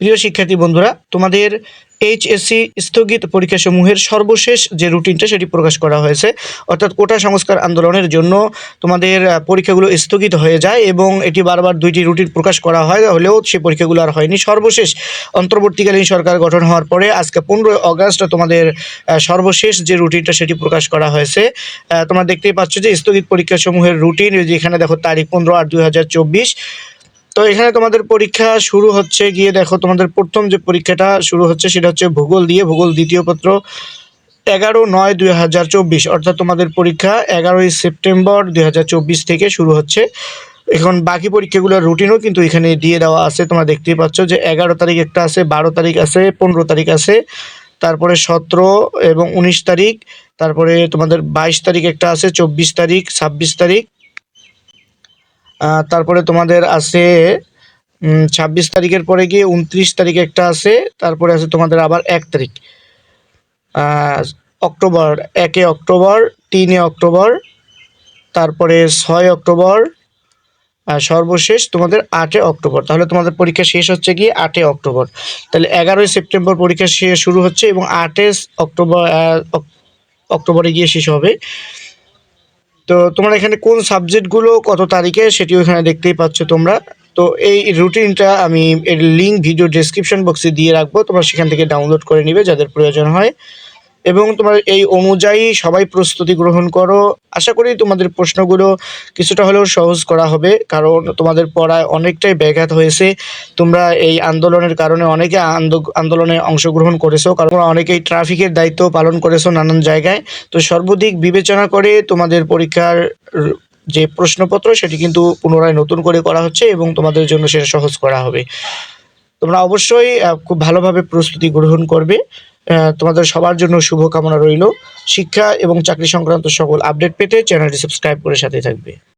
প্রিয় শিক্ষার্থী বন্ধুরা, তোমাদের এইচএসসি স্থগিত পরীক্ষাসমূহের সর্বশেষ যে রুটিনটা সেটি প্রকাশ করা হয়েছে, অর্থাৎ কোটা সংস্কার আন্দোলনের জন্য তোমাদের পরীক্ষাগুলো স্থগিত হয়ে যায় এবং এটি বারবার দুইটি রুটিন প্রকাশ করা হয়, হলেও সেই পরীক্ষাগুলো আর হয়নি। সর্বশেষ, অন্তর্বর্তীকালীন সরকার গঠন হওয়ার পরে আজকে পনেরোই অগাস্ট তোমাদের সর্বশেষ যে রুটিনটা সেটি প্রকাশ করা হয়েছে। তোমরা দেখতেই পাচ্ছ যে স্থগিত পরীক্ষাসমূহের রুটিন যেখানে দেখো তারিখ পনেরো আট দুই হাজার চব্বিশ তো এখানে তোমাদের পরীক্ষা শুরু হচ্ছে, গিয়ে দেখো তোমাদের প্রথম যে পরীক্ষাটা শুরু হচ্ছে সেটা হচ্ছে ভূগোল দিয়ে, ভূগোল দ্বিতীয় পত্র এগারো নয় দুই হাজার চব্বিশ। অর্থাৎ তোমাদের পরীক্ষা এগারোই সেপ্টেম্বর দুই হাজার চব্বিশ থেকে শুরু হচ্ছে। এখন বাকি পরীক্ষাগুলোর রুটিনও কিন্তু এখানে দিয়ে দেওয়া আছে। তোমরা দেখতেই পাচ্ছ যে এগারো তারিখ একটা আছে, বারো তারিখ আছে, পনেরো তারিখ আছে, তারপরে সতেরো এবং উনিশ তারিখ, তারপরে তোমাদের বাইশ তারিখ একটা আছে, চব্বিশ তারিখ, ছাব্বিশ তারিখ তারপরে তোমাদের আছে ছাব্বিশ তারিখের পরে গিয়ে উনত্রিশ তারিখ একটা আছে, তারপরে আছে তোমাদের আবার এক তারিখ। অক্টোবর, একে অক্টোবর, তিনে অক্টোবর, তারপরে ছয় অক্টোবর, আর সর্বশেষ তোমাদের আটে অক্টোবর। তাহলে তোমাদের পরীক্ষা শেষ হচ্ছে গিয়ে আটে অক্টোবর। তাহলে এগারোই সেপ্টেম্বর পরীক্ষা শুরু হচ্ছে এবং আটে অক্টোবর অক্টোবরে গিয়ে শেষ হবে। তো তোমার এখানে কোন সাবজেক্টগুলো কত তারিখে সেটিও এখানে দেখতেই পাচ্ছ তোমরা। তো এই রুটিনটা আমি এর লিঙ্ক ভিডিও ডেসক্রিপশন বক্সে দিয়ে রাখব, তোমরা সেখান থেকে ডাউনলোড করে নিবে, যাদের প্রয়োজন হয়। এবং তোমার এই অনুযায়ী সবাই প্রস্তুতি গ্রহণ করো। আশা করি তোমাদের প্রশ্নগুলো কিছুটা হলেও সহজ করা হবে, কারণ তোমাদের পড়ায় অনেকটাই ব্যাঘাত হয়েছে। তোমরা এই আন্দোলনের কারণে অনেকে আন্দো- আন্দোলনে অংশগ্রহণ করেছ, কারণ অনেকেই ট্রাফিকের দায়িত্ব পালন করেছ নানান জায়গায়। তো সর্বদিক বিবেচনা করে তোমাদের পরীক্ষার যে প্রশ্নপত্র, সেটি কিন্তু পুনরায় নতুন করে করা হচ্ছে এবং তোমাদের জন্য সেটা সহজ করা হবে। তোমরা অবশ্যই খুব ভালোভাবে প্রস্তুতি গ্রহণ করবে। তোমাদের সবার জন্য শুভকামনা রইল। শিক্ষা এবং চাকরি সংক্রান্ত সকল আপডেট পেতে চ্যানেলটি সাবস্ক্রাইব করে সাথে থাকবে।